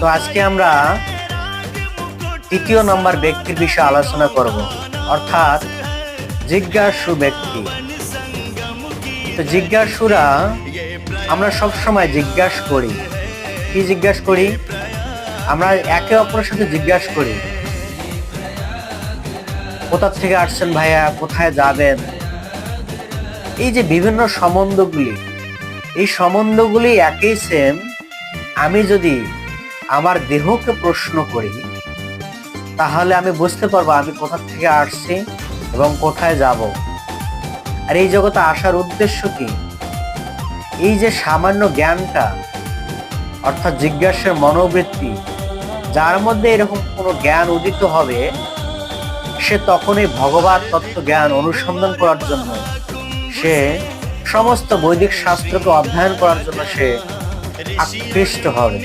তো আজকে আমরা তৃতীয় নম্বর ব্যক্তির বিষয়ে আলোচনা করব। অর্থাৎ জিজ্ঞাসু ব্যক্তি। তো জিজ্ঞাসুরা, আমরা সব সময় জিজ্ঞাসা করি। কি জিজ্ঞাসা করি? আমরা একে অপরের সাথে জিজ্ঞাসা করি। কোথা থেকে আসছেন ভাইয়া? কোথায় যাবেন? এই যে বিভিন্ন সম্বন্ধগুলি, এই সম্বন্ধগুলি একই সেম আমি যদি আমার দেহকে প্রশ্ন করি, তাহলে আমি বুঝতে পারব আমি কোথা থেকে আসছি এবং কোথায় যাব। আর এই জগতে আসার উদ্দেশ্য কি? এই যে সামান্য জ্ঞানটা, অর্থাৎ জিজ্ঞাসার মনোবৃত্তি, যার মধ্যে এরকম কোনো জ্ঞান উদিত হবে, সে তখনই ভগবান তত্ত্ব জ্ঞান অনুসন্ধান করার জন্য, সে সমস্ত বৈদিক শাস্ত্রকে অধ্যয়ন করার জন্য সে আকৃষ্ট হবে।